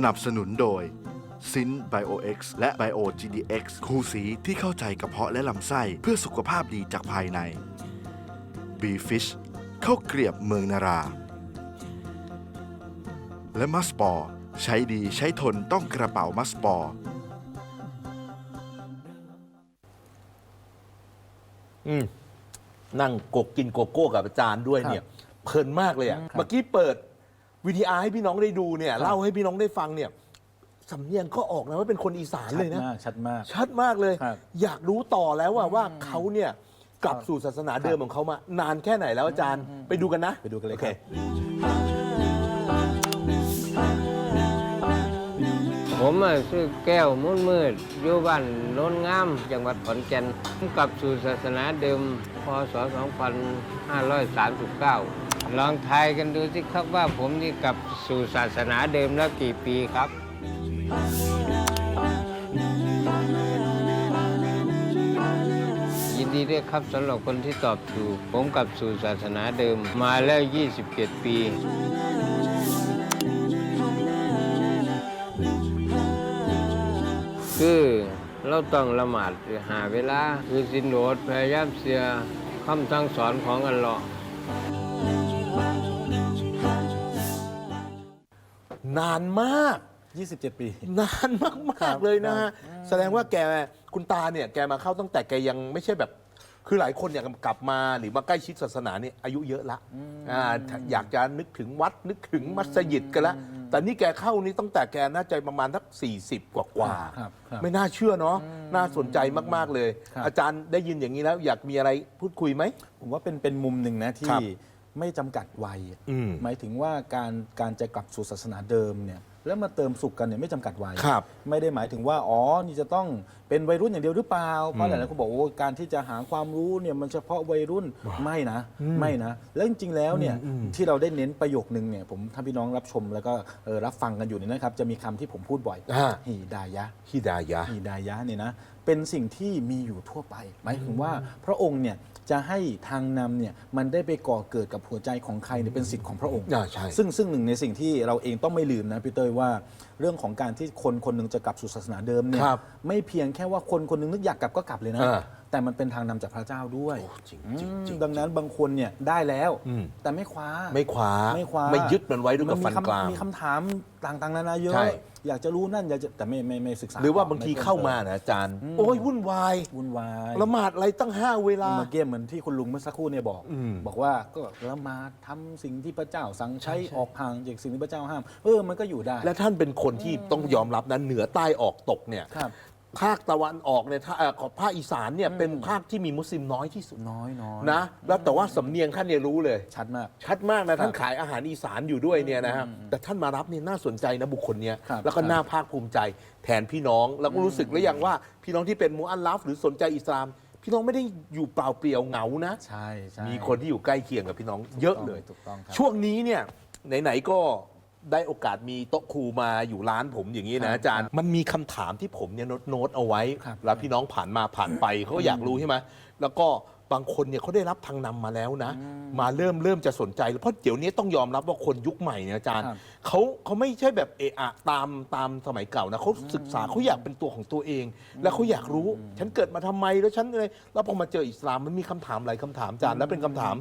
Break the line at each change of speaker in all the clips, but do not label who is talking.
สนับสนุนโดยซินไบโอเอ็กซ์และไบโอ GDX คูสีที่เข้าใจกระเพาะและลำไส้เพื่อสุขภาพดีจากภายใน b f i s h ข้าวเกรียบเมืองนารา และมัสปอร์ใช้ดีใช้ทนต้องกระเป๋ามัสปอร์
อืมนั่งกกกินโกโก้กับอาจารย์ด้วยเนี่ย เพลินมากเลยอะ เมื่อกี้เปิด วิดีอาร์ให้พี่น้องได้ดูเนี่ยเล่าให้พี่น้องได้ฟังเนี่ยสำเนียงก็ออกนะว่าเป็นคนอีสาน
ชั
เล
ด
ยนะ
มากชัดมาก
ชัดมากเลย
ครับ
อยากรู้ต่อแล้วว่าว่าเขาเนี่ยกลับสู่ศาสนาเดิมของเขามานานแค่ไหนแล้วอาจารย์ไปดูกันนะ
ไปดูกันเลย
โอเค
ผมอะชื่อแก้วมุนมืดอยู่บ้านโน้นงาม จังหวัดขอนแก่นผมกลับสู่ศาสนาเดิมพศ 2539 ลองทายกันดูสิครับว่าผมนี่กลับสู่ศาสนาเดิมแล้วกี่ปีครับ ยินดีด้วยครับสำหรับคนที่ตอบถูก ผมกลับสู่ศาสนาเดิมมาแล้ว 27 ปีคือเราต้องละหมาดหาเวลา คือสินโดดพยายามเสียคำสั่งสอนของอัลลอฮ์
นานมาก
27 ปี
นานมาก
ครั
มาก
บ
เลยนะ
ครั
ฮะ
บ
แสดงว่าแกคุณตาเนี่ยแกมาเข้าตั้งแต่แกยังไม่ใช่แบบ คือหลายคนอยากกลับมาหรือมาใกล้ชิดศาสนาเนี่ยอายุเยอะละอ่าอยากจะนึกถึงวัดนึกถึงมัสยิดกันละแต่นี่แกเข้านี่ตั้งแต่แกน่าจะประมาณสัก40 กว่ากว่าๆ
ครับครับ
ไม่น่าเชื่อเนาะน่าสนใจมาก ๆ เลย
ครับ
อาจารย์ได้ยินอย่างนี้แล้วอยากมีอะไรพูดคุยไหม
ผมว่าเป็นเป็นมุมหนึ่งนะ
ค
ที่
รับ
ไม่จำกัดวัย
อืม
หมายถึงว่าการการจะกลับสู่ศาสนาเดิมเนี่ยแล้วมาเติมสุขกันเนี่ยไม่จำกัดวัย
ครับ
ไม่ได้หมายถึงว่าอ๋อนี่จะต้องเป็นวัยรุ่นอย่างเดียวหรือเปล่าเพราะหลายๆคนบอกโอ้การที่จะหาความรู้เนี่ยมันเฉพาะวัยรุ่นไม่นะไม่นะ แล้วจริงๆแล้วเนี่ยที่เราได้เน้นประโยคนึงเนี่ยผมถ้าพี่น้องรับชมแล้วก็เอ่อรับฟังกันอยู่เนี่ยนะครับ จะมีคำที่ผมพูดบ่อย
อ่า
ฮีดายะ
ฮิดายะ
ฮิดายะเนี่ยนะเป็นสิ่งที่มีอยู่ทั่วไป หมายถึงว่าพระองค์เนี่ย จะให้ทางนำเนี่ยมันได้ไปก่อเกิดกับหัวใจของใครเนี่ยเป็นสิทธิ์ของพระองค์
อ่าใช่
ซึ่งซึ่งหนึ่งในสิ่งที่เราเองต้องไม่ลืมนะพี่เต้ยว่าเรื่องของการที่คนคนหนึ่งจะกลับสู่ศาสนาเดิมเนี่ย
ครับ
ไม่เพียงแค่ว่าคนคนหนึงนึกอยากกลับก็กลับเลยนะ
อ่า
แต่มันเป็นทางนำจากพระเจ้าด้วย
จริงจริงจริง
ดังนั้นบางคนเนี่ยได้แล้ว
อืม
แต่ไม่คว้า
ไม่คว้า
ไม่คว้า
ไม่ยึดมันไว้ด้วยกับ
มี
ฟัน
คำ
กลาง
มีคำถามต่างๆนานาเยอะ
ใช่
อยากจะรู้นั่นอยากจะแต่ไม่ไม่ไม่ศึกษา
หรือว่า
ต่
บางที
ไพิ่
เข้ามา
ติ
นะอาจารย์ โอ้ยวุ่นวาย
วุ่นวาย
ละหมาดอะไรตั้งห้าเวลา
เมื่อกี้เหมือนที่คุณลุงเมื่อสักครู่เนี่ยบอก
อืม
บอกว่าก็ละหมาดทำสิ่งที่พระเจ้าสั่งใช้ออกห่างจากสิ่งที่พระเจ้าห้าม เออมันก็อยู่ได้
และท่านเป็นคนที่ต้องยอมรับนะเหนือใต้ออกตกเนี่ย
ครับ
ภาคตะวันออกเนี่ยถ้าเอ่อของภาคอีสานเนี่ยเป็นภาคที่มีมุสลิมน้อยที่สุด
น้อยน้อย
นะแล้วแต่ว่าสำเนียงท่านเนี่ยรู้เลย
ชัดมาก
ชัดมากนะ
ครับ
ท่านขายอาหารอีสานอยู่ด้วยเนี่ยนะครับแต่ท่านมารับเนี่ยน่าสนใจนะบุคคลเนี้ย
ครับ
แล้วก็
ครับ
น่าภาคภูมิใจแทนพี่น้อง แล้วก็รู้สึกหรือยังว่าพี่น้องที่เป็นมุอัลลัฟหรือสนใจอิสลาม พี่น้องไม่ได้อยู่เปล่าเปลี่ยวเหงานะ
ใช่ใช่
มีคนที่อยู่ใกล้เคียงกับพี่น้องเยอะเลย
ถูกต้องครับ
ช่วงนี้เนี่ยไหนๆก็ ได้โอกาสมีโต๊ะครูมาอยู่ร้านผมอย่างนี้
ครั
นะ
บ
อาจารย์ มันมีคำถามที่ผมเนี่ยโน้ตโน้ตเอาไว้
ครับ
แล้วพี่น้องผ่านมาผ่านไปเขาก็อยากรู้ใช่ไหม แล้วก็บางคนเนี่ยเขาได้รับทางนำมาแล้วนะ มาเริ่มเริ่มจะสนใจแล้วเพราะเดี๋ยวนี้ต้องยอมรับว่าคนยุคใหม่เนี่ยอาจารย์
ครับ
เขาเขาไม่ใช่แบบเอะอะตามตามสมัยเก่านะเขาศึกษาเขาอยากเป็นตัวของตัวเอง แล้วเขาอยากรู้ ฉันเกิดมาทำไมแล้วฉันอะไรแล้วพอมาเจออิสลามมันมีคำถามหลายคำถามอาจารย์แล้วเป็นคำถาม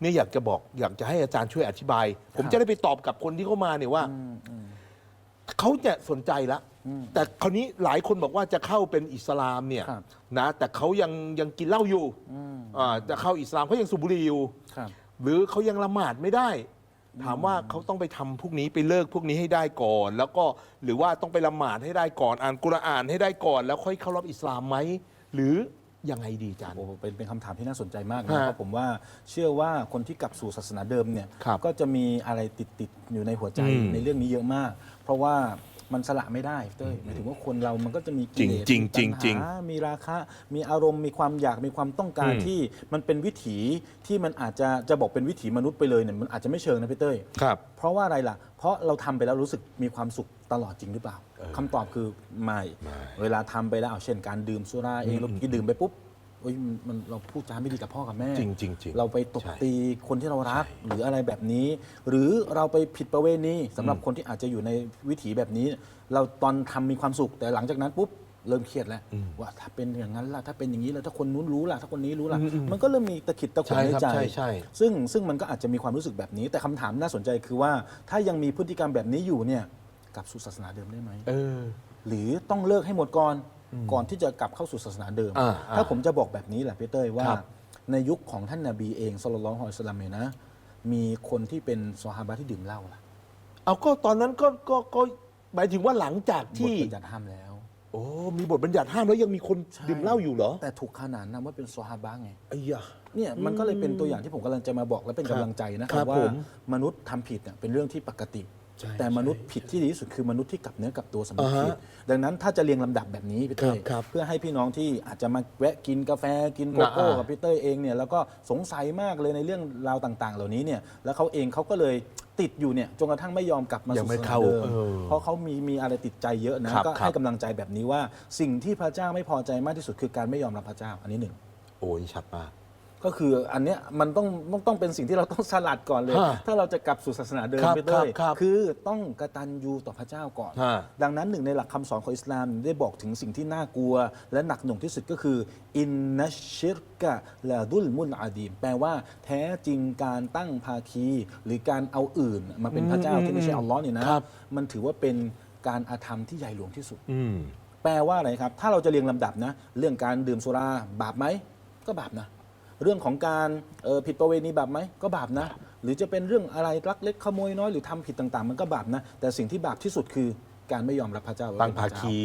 เนี่ยอยากจะบอกอยากจะให้อาจารย์ช่วยอธิบาย ผมจะได้ไปตอบกับคนที่เข้ามาเนี่ยว่า เขาจะสนใจละแต่คราวนี้หลายคนบอกว่าจะเข้าเป็นอิสลามเนี่ย
ครับ
นะแต่เขายังยังกินเหล้าอยู่อ่าจะเข้าอิสลามเขายังสูบบุหรี่อยู่
ครับ
หรือเขายังละหมาดไม่ได้ ถามว่าเขาต้องไปทำพวกนี้ไปเลิกพวกนี้ให้ได้ก่อน แล้วก็หรือว่าต้องไปละหมาดให้ได้ก่อนอ่านกุรอานให้ได้ก่อน แล้วค่อยเข้ารับอิสลามไหมหรือ ยังไงดีอาจารย์
โอ้เป็นเป็นคำถามที่น่าสนใจมากนะ
ฮะ
เพราะผมว่าเชื่อว่าคนที่กลับสู่ศาสนาเดิมเนี่ย
ครับ
ก็จะมีอะไรติดติดๆอยู่ในหัวใจ
อืม
ในเรื่องนี้เยอะมาก เพราะว่า มันสละไม่ได้เต้ยหมายถึงว่าคนเรามันก็จะมีกิเลส
จริง
มี
จริง
ตัณ
จริง
หามีราคะ มีอารมณ์มีความอยากมีความต้องการ
อืม
ที่มันเป็นวิถีที่มันอาจจะจะบอกเป็นวิถีมนุษย์ไปเลยเนี่ยมันอาจจะไม่เชิงนะพี่เต้ย
ครับ
เพราะว่าอะไรล่ะ เพราะเราทำไปแล้วรู้สึกมีความสุขตลอดจริงหรือเปล่าคำตอบคือไม่ เวลาทำไปแล้วเอาเช่นการดื่มสุราเองเรากินดื่มไปปุ๊บ เอ้ยมันมันเราพูดจาไม่ดีกับพ่อกับแม่
จริงจริงจริง
เราไปตบ
ใช่
ตีคนที่เรารัก
ใช่
หรืออะไรแบบนี้ หรือเราไปผิดประเวณีสำหรับคนที่อาจจะอยู่ในวิถีแบบนี้ เราตอนทำมีความสุขแต่หลังจากนั้นปุ๊บเริ่มเครียดแล้วว่าถ้าเป็นอย่างนั้นล่ะถ้าเป็นอย่างนี้แล้วถ้าคนนู้นรู้ล่ะถ้าคนนี้รู้ล่ะมันก็เริ่มมีตะขิดตะขวง
ใช่
ใน
ครับ
ใจ
ใช่ใช่
ซึ่งซึ่งมันก็อาจจะมีความรู้สึกแบบนี้ แต่คำถามน่าสนใจคือว่า ถ้ายังมีพฤติกรรมแบบนี้อยู่เนี่ยกลับสู่ศาสนาเดิมได้ไหม
เออ
หรือต้องเลิกให้หมดก่อน ก่อนที่จะกลับเข้าสู่ศาสนาเดิม
อ่า
ถ้าผมจะบอกแบบนี้แหละพี่เต้ยว่า
ครับ
ในยุคของท่านนาบีเองสลลัลลอฮุอะลัยฮิวะสัลลัมเนี่ยนะ มีคนที่เป็นซอฮาบะห์ที่ดื่มเหล้าล่ะ
เอาก็ตอนนั้นก็ก็ก็หมายถึงว่าหลังจาก
บท
ที่
บัญญัติห้ามแล้ว
โอ้มีบทบัญญัติห้ามแล้วยังมีคนดื่มเหล้าอยู่เหรอ
แต่ถูกขนานนามว่าเป็นซอฮาบะห์ไง
ไอ้ยะ
เนี่ยมันก็เลยเป็นตัวอย่างที่ผมกำลังจะมาบอกและเป็น
ครั
กำ
บ
ลังใจนะค
ครั
รับบว่า
ผม
มนุษย์ทำผิดเนี่ยเป็นเรื่องที่ปกติ
ใช่
แต่มนุษย์ผิดที่ดีที่สุดคือมนุษย์ที่กลับเนื้อกลับตัวสำนึก
อ่าฮะ
ผิดดังนั้นถ้าจะเรียงลำดับแบบนี้พี่เต้ย
ครับครับ
เพื่อให้พี่น้องที่อาจจะมาแวะกินกาแฟกินโกโก้
อ่า
กับพี่เต้ยเองเนี่ยแล้วก็สงสัยมากเลยในเรื่องราวต่าง ๆ เหล่านี้เนี่ยแล้วเขาเองเขาก็เลยติดอยู่เนี่ยจนกระทั่งไม่ยอมกลับมา
ยัง
สู่
ไม่
ศาสนา
เข้า
เดิม
เออ
เพราะเขามีมีอะไรติดใจเยอะนะครับก็
ครับ
ให้กำลังใจแบบนี้ว่า สิ่งที่พระเจ้าไม่พอใจมากที่สุดคือการไม่ยอมรับพระเจ้าอันนี้หนึ่ง
โอ้ยชัดมาก
ก็คืออันเนี้ยมันต้องต้องต้องเป็นสิ่งที่เราต้องสลัดก่อนเลย
ฮะ
ถ้าเราจะกลับสู่ศาสนาเดิม
ครับ
พี่เต้ย
ครับครับ
คือต้องกตัญญูต่อพระเจ้าก่อน
ฮะ
ดังนั้นหนึ่งในหลักคำสอนของอิสลามได้บอกถึงสิ่งที่น่ากลัว และหนักหน่วงที่สุดก็คืออินนัชชิรกะละดุลมุนอาดีมแปลว่าแท้จริงการตั้งภาคี หรือการเอาอื่นมาเป็นพระเจ้าที่ไม่ใช่อัลลอฮ์เนี่ยนะครับ มันถือว่าเป็นการอาธรรมที่ใหญ่หลวงที่สุด
อืม
แปลว่าอะไรครับ ถ้าเราจะเรียงลำดับนะ เรื่องการดื่มสุราบาปไหม ก็บาปนะ เรื่องของการเอ่อผิดประเวณีบาปไหมก็บาปนะ หรือจะเป็นเรื่องอะไรลักเล็กขโมยน้อยหรือทำผิดต่างๆ มันก็บาปนะ แต่สิ่งที่บาปที่สุดคือการไม่ยอมรับพระเจ้าว่
ตั้ง
เป็น
ภา
พระเจ้
คี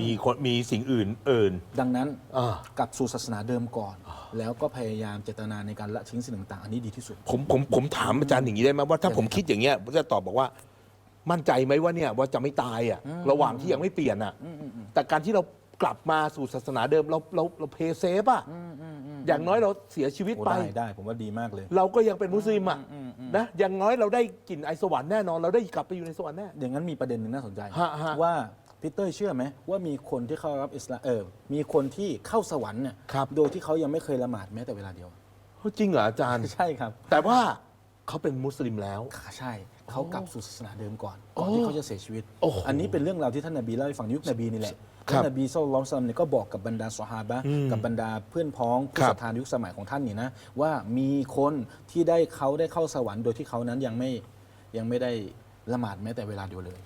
มีคนมีสิ่งอื่นเอิ่น
ดังนั้น
อ่า
กลับสู่ศาสนาเดิมก่อน แล้วก็พยายามเจตนาในการละทิ้งสิ่งต่างๆ อันนี้ดีที่สุด
ผมผมผมถามอาจารย์อย่างนี้ได้ไหมว่าถ้าผมคิดอย่างเงี้ยผมจะตอบบอกว่ามั่นใจไหมว่าเนี่ยว่าจะไม่ตายอะระหว่างที่ยังไม่เปลี่ยนอะแต่การที่เรากลับมาสู่ศาสนาเดิมเราเราเราเพย์เซฟอะ อย่างน้อยเราเสียชีวิต
โอ้
ไป
ได้ได้ผมว่าดีมากเลย
เราก็ยังเป็นมุสลิมอะนะอย่างน้อยเราได้กลิ่นไอสวรรค์แน่นอน เราได้กลับไปอยู่ในสวรรค์แน่
อย่างนั้นมีประเด็นหนึ่งน่าสนใจ
ฮะฮะ
ว่าพีเตอร์เชื่อไหมว่ามีคนที่เข้ารับอิสลามเออมีคนที่เข้าสวรรค์เนี่ย
ครับ
โดยที่เขายังไม่เคยละหมาดแม้แต่เวลาเดียว
เฮ้ยจริงเหรออาจารย์
ใช่ครับ
แต่ว่า เขาเป็นมุสลิมแล้ว
ใช่เขากลับสู่ศาสนาเดิมก่อนก่อนที่เขาจะเสียชีวิต
โอ้โห
อันนี้เป็นเรื่องราวที่ท่านนบีเล่าให้ฟังยุคนบีนี่แหละ
ครั
ท่า
บ
นนบีสุลต่านเนี่ยก็บอกกับบรรดาสหาบะห์
อืม
กับบรรดาเพื่อนพ้องผู้
ครับ
ศรัทธาในยุคสมัยของท่านนี่นะว่ามีคนที่ได้เขาได้เข้าสวรรค์โดยที่เขานั้นยังไม่ยังไม่ได้ ละหมาดแม้แต่เวลาเดียวเลย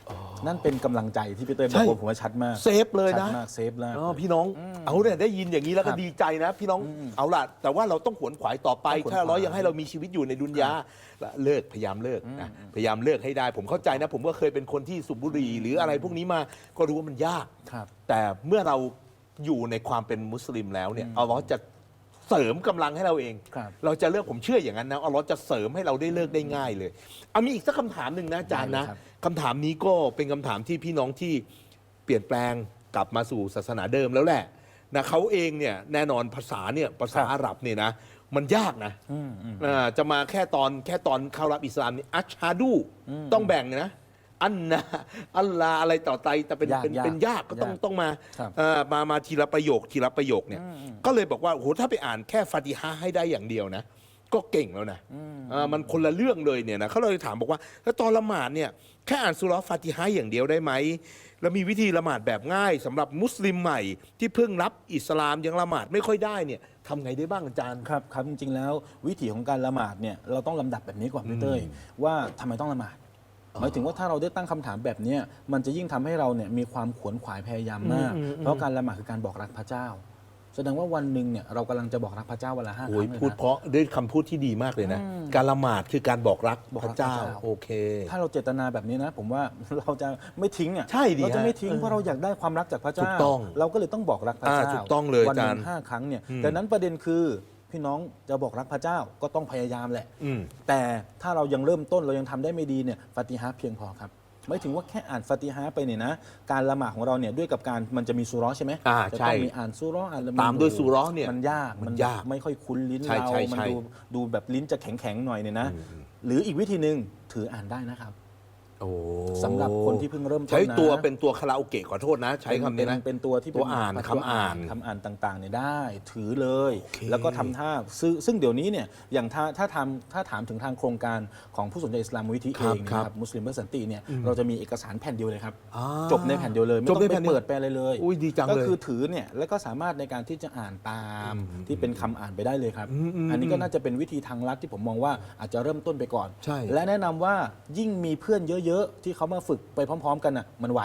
นั่นเป็นกำลังใจที่พี่เต้ยบอกว่าผมว่าชัดมาก
เซฟเลย
ชัด
นะ
มากเซฟแล้ว
อ๋อพี่น้องเอาเนี่ยได้ยินอย่างนี้แล้วก็
ครับ
ดีใจนะ พี่น้องเอาล่ะ แต่ว่าเราต้องขวนขวายต่อไป
ต้องขวน
ถ้าเรา
ขวาย
ยังให้เรามีชีวิตอยู่ในดุนยาเลิกพยายามเลิกนะพยายามเลิกให้ได้ ผมเข้าใจนะ ผมก็เคยเป็นคนที่สูบบุหรี่หรืออะไรพวกนี้มาก็รู้ว่ามันยาก
ครับ
แต่เมื่อเราอยู่ในความเป็นมุสลิมแล้วเนี่ยอัลลอฮ์จะ เสริมกำลังให้เราเอง
ครับ
เราจะเลิกผมเชื่ออย่างนั้นนะอัลลอฮ์จะเสริมให้เราได้เลิกได้ง่ายเลย เอามีอีกสักคำถามหนึ่งนะอาจารย์นะ
ได้เลยครับ
คำถามนี้ก็เป็นคำถามที่พี่น้องที่เปลี่ยนแปลงกลับมาสู่ศาสนาเดิมแล้วแหละนะเขาเองเนี่ยแน่นอนภาษาเนี่ยภาษาอาหรับเนี่ยนะมันยากนะอ่าจะมาแค่ตอนแค่ตอนเข้ารับอิสลามนี่อัชฮาดูต้องแบ่งนะ อันนะอัลลาอะไรต่อไตแต่เป็น
ยาก
เป็น
ยาก
เป็นยากก็ต้อง
ยาก
ต้องมา
ครับ
เอ่อมามาทีละประโยคทีละประโยคเนี่ย ก็เลยบอกว่าโหถ้าไปอ่านแค่ฟาติฮะห์ให้ได้อย่างเดียวนะ ก็เก่งแล้วนะอ่ามันคนละเรื่องเลยเนี่ยนะเขาเลยถามบอกว่า แล้วตอนละหมาดเนี่ยแค่อ่านสุราะห์ฟาติฮะห์อย่างเดียวได้ไหมแล้วมีวิธีละหมาดแบบง่ายสำหรับมุสลิมใหม่ ที่เพิ่งรับอิสลามยังละหมาดไม่ค่อยได้เนี่ยทำไงได้บ้างอาจารย์
ครับครับจริงๆแล้ววิถีของการละหมาดเนี่ยเราต้องลำดับแบบนี้ก่อนพี่เต้ยว่าทำไมต้องละหมาด หมายถึงว่าถ้าเราได้ตั้งคำถามแบบเนี้ยมันจะยิ่งทำให้เราเนี่ยมีความขวนขวายพยายามมาก เพราะการละหมาดคือการบอกรักพระเจ้า แสดงว่าวันหนึ่งเนี่ยเรากำลังจะบอกรักพระเจ้าวันละห้าค
โอ้
รั้
ย
งเลย
พูด
นะ
เพราะด้วยคำพูดที่ดีมากเลยนะ การละหมาดคือการบอกรัก
บอก
พ
รั
ระ
ก
เจ้า
พระเจ้า
โอเค
ถ้าเราเจตนาแบบนี้นะ ผมว่าเราจะไม่ทิ้งอะ
ใช่ดิ
เราจะ
ฮะ
ไม่ทิ้ง
เออ
เพราะเราอยากได้ความรักจากพระเจ้า
ถูกต้อง
เราก็เลยต้องบอกรักพระ
อ่า
เจ้า
ถูกต้องเลย
วันหนึ่
อาจารย์
งห้าครั้งเนี่ย
อืม
ดังนั้นประเด็นคือ พี่น้องจะบอกรักพระเจ้าก็ต้องพยายามแหละ
อืม
แต่ถ้าเรายังเริ่มต้นเรายังทำได้ไม่ดีเนี่ยฟาติฮะห์เพียงพอครับไม่ถึงว่าแค่อ่านฟาติฮะห์ไปเนี่ยนะ การละหมาดของเราเนี่ยด้วยกับการมันจะมีสุเราะห์ใช่ไหม
อ่า
จะ
ใช่
ต้องมีอ่านสุเราะห์อ่านละหด
ตามด้วยสุเราะห์เนี่ย
มันยาก
มันยาก
ไม่ค่อยคุ้นลิ้น
ใช่
เรา
ใช่
มัน
ใช่
ดูดูแบบลิ้นจะแข็งแข็งๆหน่อยเนี่ยนะ หรืออีกวิธีหนึ่งถืออ่านได้นะครับ
โอ้
สำหรับคนที่เพิ่งเริ่มต้นนะ
ใช้ตัวเป็นตัวคาราโอเกะขอโทษนะ ใช้คำนี้นะ
เป็เป็นตัวที่เป็
ตัวอ่าน
ตัว
คำอ่าน
คำอ่านต่างๆเนี่ยได้ ถือเลย
โอเค
แล้วก็ทำท่าซึ่งซึ่งเดี๋ยวนี้เนี่ยอย่างถ้าถ้าทำถ้าถามถึงทางโครงการของผู้สนใจอิสลามมูลนิธิ
ค
เอ
รับ
ง
ครับ
นะครับมุสลิมเพื่อสันติเนี่ยเราจะมีเอกสารแผ่นเดียวเลยครับ
อ่า
จบในแผ่นเดียวเลย ไม่
จ
ต้
บ
อง
ใน
ไป
แผ่นเดียว
เปิดไปอะไรเลย
อุ้ยดีจัง
ก็
เลย
คือถือเนี่ยแล้วก็สามารถในการที่จะอ่านตามที่เป็นคำอ่านไปได้เลยครับ
อืมอืม
อันนี้ก็น่าจะเป็นวิธีทางลัดที่ผมมองว่าอาจจะเริ่มต้นไปก่อน
ใช่
และแนะนำว่ายิ่งมีเพื่อนเยอะๆที่เขามาฝึกไปพร้อม ๆ กันอะมันไว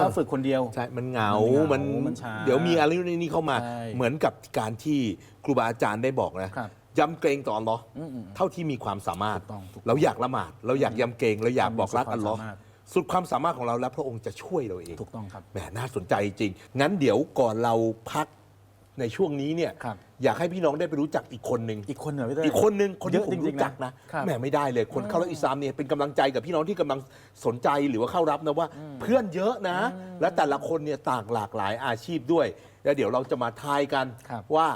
ถ้าฝึกคนเดียว
ใช่ มันเหงา
มั
มัน
นเหงามันช้า
เดี๋ยวมีอะไรนี่เข้ามา
ใช่
เหมือนกับการที่ครูบาอาจารย์ได้บอกนะครับยำเกรงต่ออัลลอฮ์
อืมอืม
เท่าที่มีความสามารถ
ถูกต้องถูกต้อง
เราอยากละหมาด เราอยากยำเกรง เราอยากบอกรัก
ทำสุด
อัลลอฮ์
ความสามารถ
สุดความสามารถของเราแล้วพระองค์จะช่วยเราเอง
ถูกต้องครับ
แหมน่าสนใจจริง งั้นเดี๋ยวก่อนเราพัก ในช่วงนี้เนี่ย
ครับ
อยากให้พี่น้องได้ไปรู้จักอีกคนหนึ่ง
อีกคนเหรอพี่เต้ย
อีกคนหนึ่งคนที่
เยอะ
ผม
จริงๆ
รู้จักนะครับ แหมไม่ได้เลยคนเข้ารับอิสลามเนี่ยเป็นกำลังใจกับพี่น้องที่กำลังสนใจหรือว่าเข้ารับนะว่า เพื่อนเยอะนะ และแต่ละคนเนี่ยต่างหลากหลายอาชีพด้วย แล้วเดี๋ยวเราจะมาทายกัน
ครับ
ว่า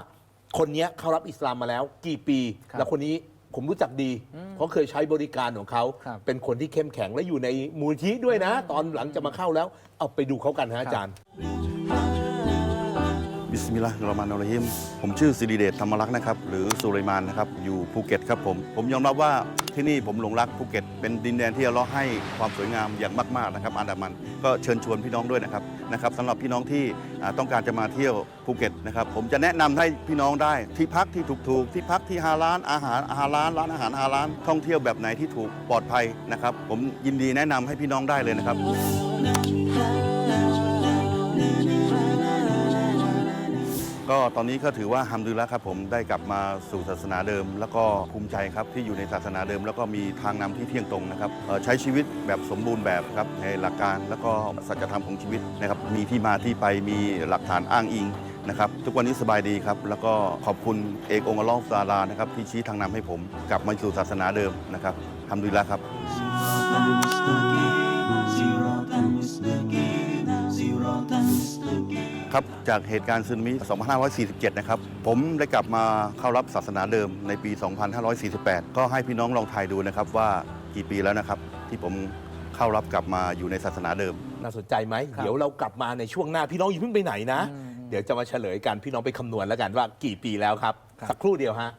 คนเนี้ยเข้ารับอิสลามมาแล้ว กี่ปี
ครับ
แล้วคนนี้ผมรู้จักดีเพราะเคยใช้บริการของเขา
ครับ
เป็นคนที่เข้มแข็งและอยู่ในมูลที่ด้วยนะ ตอนหลังจะมาเข้าแล้วเอาไปดูเขากันฮะอาจารย์
บิสมิลลาฮิรเราะห์มานิรเราะฮีมผมชื่อสิริเดชธรรมรักษ์นะครับ หรือสุไลมานนะครับ อยู่ภูเก็ตครับผม ผมยอมรับว่าที่นี่ผมหลงรักภูเก็ต เป็นดินแดนที่อัลเลาะห์ให้ความสวยงามอย่างมากๆนะครับอันดามัน ก็เชิญชวนพี่น้องด้วยนะครับนะครับสำหรับพี่น้องที่อ่าต้องการจะมาเที่ยวภูเก็ตนะครับ ผมจะแนะนำให้พี่น้องได้ที่พักที่ถูกๆ ที่พักที่ฮาลานอาหารฮาลานร้านอาหารฮาลานท่องเที่ยวแบบไหนที่ถูกปลอดภัยนะครับ ผมยินดีแนะนำให้พี่น้องได้เลยนะครับ ก็ตอนนี้ก็ถือว่าฮัมดุลิลละครับผมได้กลับมาสู่ศาสนาเดิม แล้วก็ภูมิใจครับที่อยู่ในศาสนาเดิม แล้วก็มีทางนำที่เที่ยงตรงนะครับเอ่อใช้ชีวิตแบบสมบูรณ์แบบครับในหลักการแล้วก็สัจธรรมของชีวิตนะครับมีที่มาที่ไปมีหลักฐานอ้างอิงนะครับทุกวันนี้สบายดีครับ แล้วก็ขอบคุณเอกองค์อัลลอฮฺซาลานะครับที่ชี้ทางนำให้ผมกลับมาสู่ศาสนาเดิมนะครับฮัมดุลิลละครับ ครับจากเหตุการณ์ซึนามิ 2547 นะครับ ผมได้กลับมาเข้ารับศาสนาเดิมในปี 2548 ก็ให้พี่น้องลองทายดูนะครับว่ากี่ปีแล้วนะครับ ที่ผมเข้ารับกลับมาอยู่ในศาสนาเดิม
น่าสนใจไหม
ครับ
เดี๋ยวเรากลับมาในช่วงหน้าพี่น้องอย่าเพิ่งไปไหนนะ
อืม
เดี๋ยวจะมาเฉลยกันพี่น้องไปคำนวณแล้วกันว่ากี่ปีแล้วครับ
ครับ
สักครู่เดียวฮะ